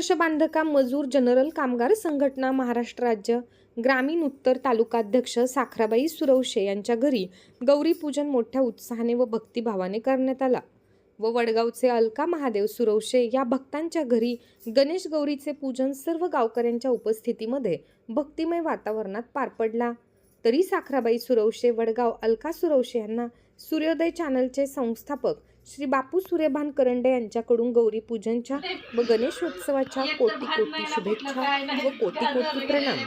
संघर्ष बांधकाम मजूर जनरल कामगार संघटना महाराष्ट्र राज्य ग्रामीण उत्तर तालुकाध्यक्ष साखराबाई सुरवशे यांच्या घरी गौरीपूजन मोठ्या उत्साहाने व भक्तिभावाने करण्यात आला. व वडगावचे अलका महादेव सुरवशे या भक्तांच्या घरी गणेश गौरीचे पूजन सर्व गावकऱ्यांच्या उपस्थितीमध्ये भक्तिमय वातावरणात पार पडला. तरी साखराबाई सुरवशे वडगाव अलका सुरवशे यांना सूर्योदय चॅनलचे संस्थापक श्री बापू सूर्यभान करंडे यांच्याकडून गौरी पूजनच्या व गणेशोत्सवाच्या कोटी कोटी शुभेच्छा व कोटी कोटी प्रणाम.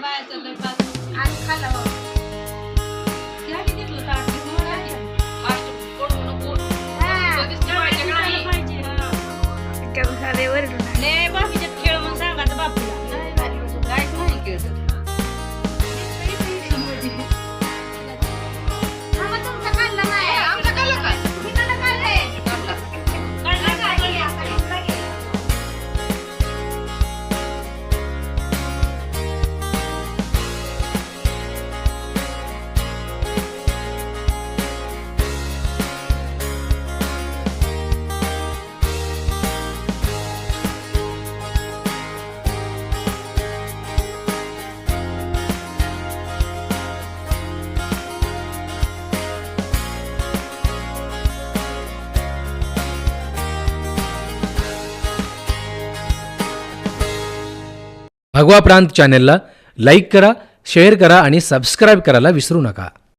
भगवा प्रांत चॅनेलला लाईक करा शेअर करा आणि सबस्क्राईब करायला विसरू नका.